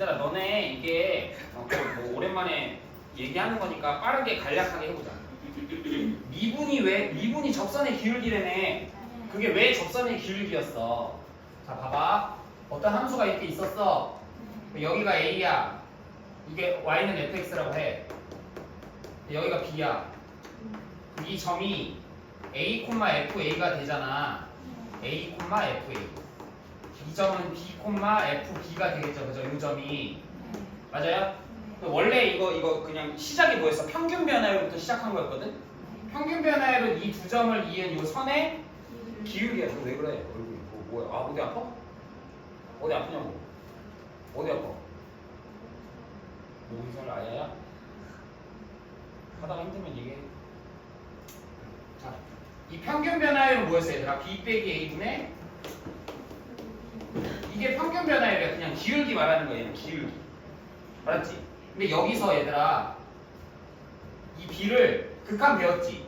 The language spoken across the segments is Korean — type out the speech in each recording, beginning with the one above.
얘들아 너네 이게 어, 뭐 오랜만에 얘기하는 거니까 빠르게 간략하게 해보자. 미분이 왜 미분이 접선의 기울기래네. 그게 왜 접선의 기울기였어? 자 봐봐. 어떤 함수가 이렇게 있었어. 여기가 a야. 이게 y는 fx라고 해. 여기가 b야. 이 점이 a, fa가 되잖아. a, fa. 이 점은 b, fb가 되겠죠. 그죠? 이 점이. 맞아요? 원래 이거 이거 그냥 시작이 뭐였어? 평균 변화율부터 시작한 거였거든. 평균 변화율은 이 두 점을 이은 이 선의 기울기야. 저거 왜 그래? 얼굴이 뭐, 뭐야? 아 어디 아파? 어디 아프냐고? 어디 아파? 뭐 이설 아야야? 하다가 힘들면 얘기해. 자, 이 평균 변화율은 뭐였어 얘들아? b 빼기 a분의 이게 평균 변화율이야. 그냥 기울기 말하는. 얘는 기울기. 알았지? 근데 여기서 얘들아 이 b를 극한 배웠지?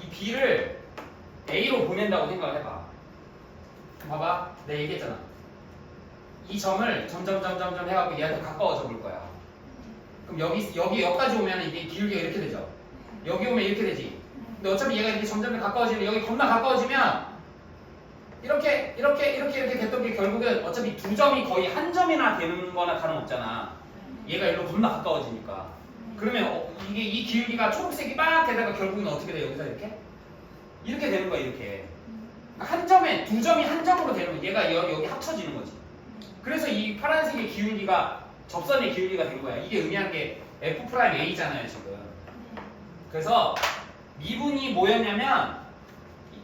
이 b를 a로 보낸다고 생각을 해봐. 봐봐, 내가 얘기했잖아. 이 점을 점점 점점 점 해갖고 얘한테 가까워져 볼 거야. 그럼 여기 여기 여기까지 오면 이게 기울기가 이렇게 되죠. 여기 오면 이렇게 되지. 근데 어차피 얘가 이렇게 점점 가까워지면 여기 겁나 가까워지면 이렇게 이렇게 이렇게 이렇게 됐던 게 결국엔 어차피 두 점이 거의 한 점이나 되는 거나 다름없잖아. 얘가 일로 겁나 가까워지니까. 그러면 어, 이게 이 기울기가 초록색이 막 되다가 결국은 어떻게 돼 여기서 이렇게? 이렇게 되는 거야 이렇게. 한 점에 두 점이 한 점으로 되는 거야. 얘가 여기, 여기 합쳐지는 거지. 그래서 이 파란색의 기울기가 접선의 기울기가 된 거야. 이게 의미한 게 f 프라임 a잖아요 지금. 그래서 미분이 뭐였냐면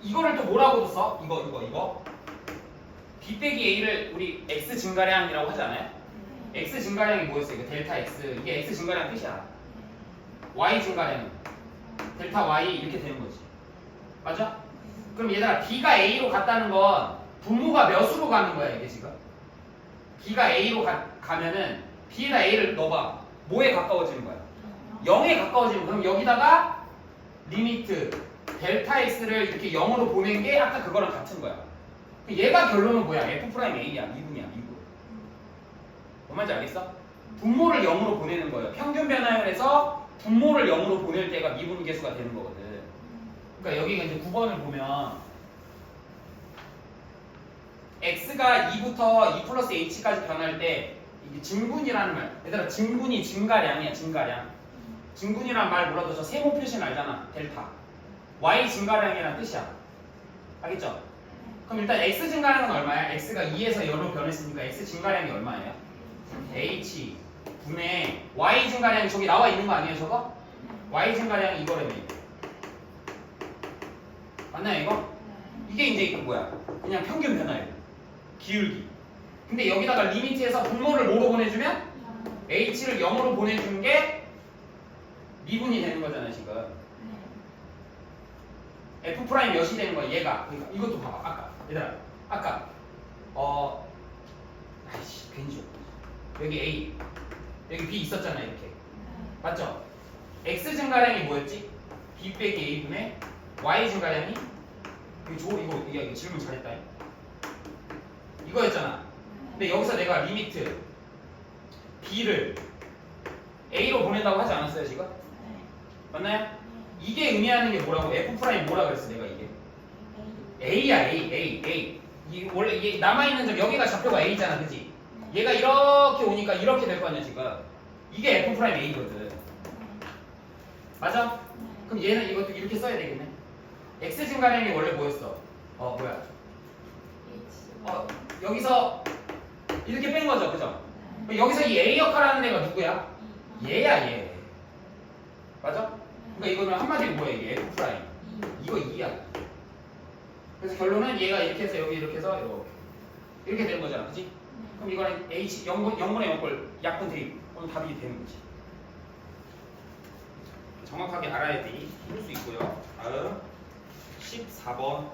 이- 이거를 또 뭐라고도 써? 이거 이거 이거 b 빼기 a를 우리 x 증가량이라고 하잖아요. x 증가량이 뭐였어? 이거 델타 x 이게 x 증가량 뜻이야. y 증가량 델타 y 이렇게 되는 거지. 맞아? 그럼 얘들아 b가 a로 갔다는 건 분모가 몇으로 가는 거야 이게 지금? b가 a로 가, 가면은 b에다 a를 넣어봐. 뭐에 가까워지는 거야? 0에 가까워지면 그럼 여기다가 리미트 델타 x를 이렇게 0으로 보낸 게 아까 그거랑 같은 거야. 그 얘가 결론은 뭐야? f 프라임 a야 미분이야 미분. 뭔 말인지 알겠어? 분모를 0으로 보내는 거예요. 평균 변화율에서 분모를 0으로 보낼 때가 미분 계수가 되는 거거든. 그러니까 여기가 이제 9번을 보면 x가 2부터 2 플러스 h까지 변할 때 이게 증분이라는 말. 얘들아 증분이 증가량이야 증가량. 증분이란 말 몰라도 저 세모 표시는 알잖아. 델타. Y 증가량이란 뜻이야. 알겠죠? 그럼 일단 x 증가량은 얼마야? x가 2에서 0로 변했으니까 x 증가량이 얼마예요? h 분의 y 증가량이 저기 나와 있는 거 아니에요 저거? y 증가량이 이거라며 맞나요 이거? 이게 이제 이거 뭐야? 그냥 평균 변화율 기울기 근데 여기다가 리미트에서 분모를 뭐로 보내주면 h를 0으로 보내준 게 미분이 되는 거잖아요 지금 f 프라임 몇이 되는 거야 얘가. 그러니까 이것도 봐봐 아까. 얘들아 아까. 어 아이씨 괜히 줘 여기 a. 여기 b 있었잖아 이렇게. 맞죠? x 증가량이 뭐였지? b 빼기 a분의 y 증가량이? 이거 줘 이거. 이거 이거 질문 잘했다 이거였잖아. 근데 여기서 내가 리미트 b를 a로 보낸다고 하지 않았어요 지금? 맞나요? 이게 의미하는 게 뭐라고? f 프라임 뭐라 그랬어 내가 이게 a야 a a a 이 원래 이게 남아 있는 점 여기가 좌표가 a잖아 그지? 얘가 이렇게 오니까 이렇게 될 거 아니야 지금 이게 f 프라임 a거든 맞아? 그럼 얘는 이것도 이렇게 써야 되겠네 x 증가량이 원래 뭐였어? 어 뭐야? 어 여기서 이렇게 뺀 거죠 그죠? 여기서 이 a 역할하는 애가 누구야? 얘야 얘 맞아? 그러니까 이거는 한마디로 뭐야 이게? F 프라임. 이거 2야. 그래서 결론은 얘가 이렇게 해서 여기 이렇게 해서 이렇게. 이렇게 되는 거잖아 그치? 그럼 이거는 h 0분, 0분의 0꼴 약분 대입. 그럼 답이 되는 거지. 정확하게 알아야 돼. 풀 수 있고요. 다음. 14번.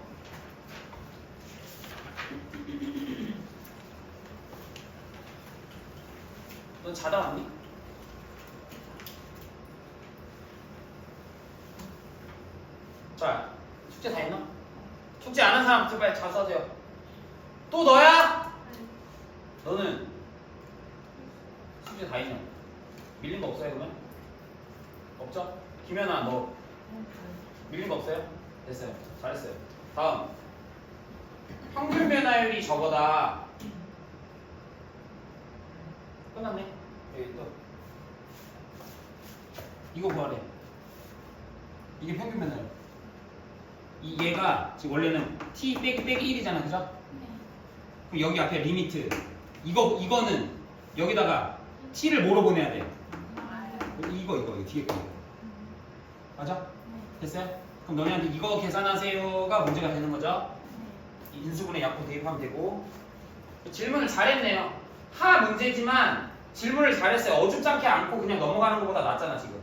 넌 자다 왔니? 자 숙제 다 했나? 숙제 안 한 사람 제발 잘 써줘요 또 너야? 너는 숙제 다 있냐? 밀린 거 없어요 그러면? 없죠? 김연아 너 밀린 거 없어요? 됐어요. 잘했어요. 다음. 평균 변화율이 저거다. 끝났네. 여기 또. 이거 구하래. 이게 평균 변화율. 이 얘가 지금 원래는 t 빼기 빼기 1이잖아, 그죠? 그럼 여기 앞에 리미트. 이거 이거는 여기다가 t를 뭐로 보내야 돼? 이거 이거 이거 뒤에 거. 맞아? 됐어요? 그럼 너네한테 이거 계산하세요가 문제가 되는 거죠? 이 인수분해 약분 대입하면 되고 질문을 잘했네요. 하 문제지만 질문을 잘했어요. 어줍잖게 않고 그냥 넘어가는 것보다 낫잖아 지금.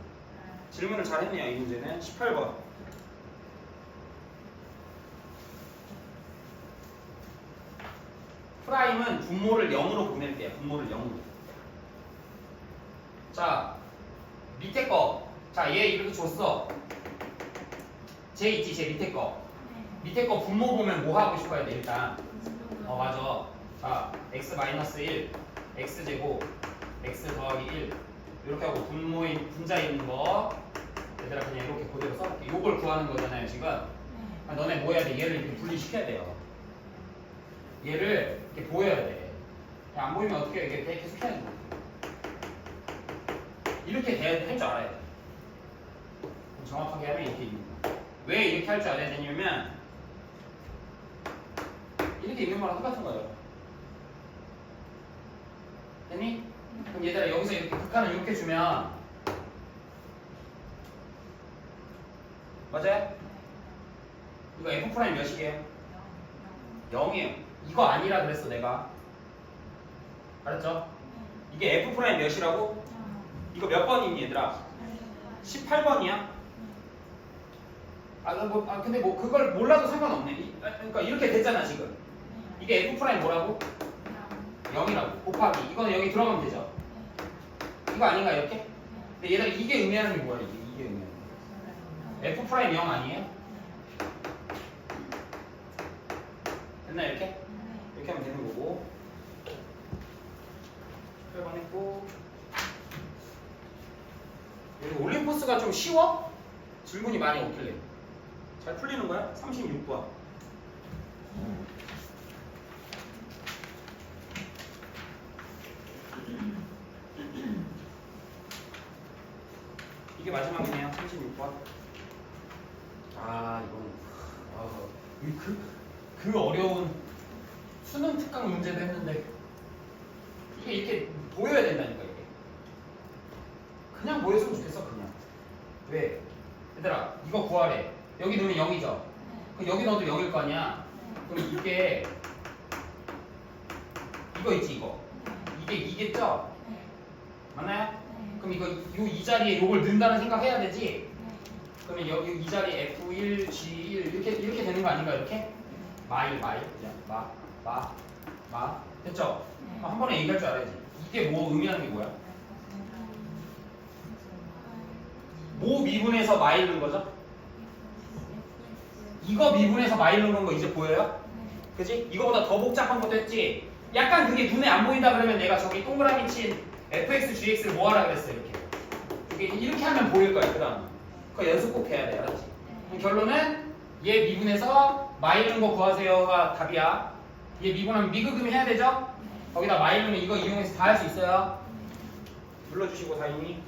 질문을 잘했네요 이 문제는 18번. 프라임은 분모를 0으로 보낼게요. 분모를 0으로. 자 밑에 거. 자 얘 이렇게 줬어. 쟤 있지 쟤 밑에 거. 밑에 거 분모 보면 뭐 하고 싶어야 돼 일단. 어 맞아. 자 x 마이너스 1, x 제곱, x 더하기 1 이렇게 하고 분모인 분자 있는 거 얘들아 그냥 이렇게 그대로 써볼게. 요걸 구하는 거잖아요 지금. 아, 너네 뭐 해야 돼? 얘를 이렇게 분리시켜야 돼요. 얘를 이렇게 보여야 돼. 안 보이면 어떻게 해? 이렇게 계속 해야 돼. 이렇게 될줄 알아야 돼. 정확하게 하면 이렇게 있는 거야. 왜 이렇게 할 줄 알아야 되냐면 이렇게 있는 거랑 똑같은 거예요. 됐니? 그럼 얘들아 여기서 이렇게 극한을 이렇게 주면 맞아요? 이거 f 프라임 몇이게요? 0이에요. 이거 아니라 그랬어 내가. 알았죠? 이게 f 프라임 몇이라고? 이거 몇 번이니 얘들아? 18번이야? 아, 뭐, 아 근데 뭐 그걸 몰라도 상관없네. 이- 아, 그러니까 이렇게 됐잖아 지금. 이게 f 프라임 뭐라고? 0이라고. 곱하기. 이거는 여기 들어가면 되죠. 이거 아닌가 이렇게? 근데 얘들아 이게 의미하는 게 뭐야 이게? 이게 의미하는 게. f 프라임 0 아니에요? 됐나 이렇게? 이렇게 하면 되는 거고. 8번 했고. 여기 올림포스가 좀 쉬워? 질문이 많이 없길래. 잘 풀리는 거야? 36번. 이게 마지막이네요. 36번. 아, 이건 아, 그, 그 어려운 수능 특강 문제도 했는데 이게 이렇게 보여야 된다니까 이게. 그냥 보였으면 좋겠어 그냥. 왜? 얘들아 이거 구하래. 여기 넣으면 0이죠. 그럼 여기 넣어도 0일 거 아니야. 그럼 이게 이거 있지 이거. 이게 2겠죠? 맞나요? 그럼 이거 요 이 자리에 요걸 넣는다는 생각해야 되지. 그러면 여기 이 자리에 F1, G1 이렇게 이렇게 되는 거 아닌가 이렇게? 마일 마일 그냥 마 마 마 됐죠? 한 번에 얘기할 줄 알아야지. 이게 뭐 의미하는 게 뭐야? 모 미분에서 마일 넣은 거죠? 이거 미분에서 마일 넣은 거 이제 보여요? 그지? 이거보다 더 복잡한 것도 했지. 약간 그게 눈에 안 보인다 그러면 내가 저기 동그라미 친 fx, gx를 뭐 하라 그랬어 이렇게. 이게 이렇게 하면 보일 거야 그 다음. 그거 연습 꼭 해야 돼, 알았지? 결론은 얘 미분에서 마이는 거 구하세요가 답이야. 얘 미분하면 미그금 해야 되죠? 거기다 마이는 이거 이용해서 다 할 수 있어요. 눌러주시고 다행히.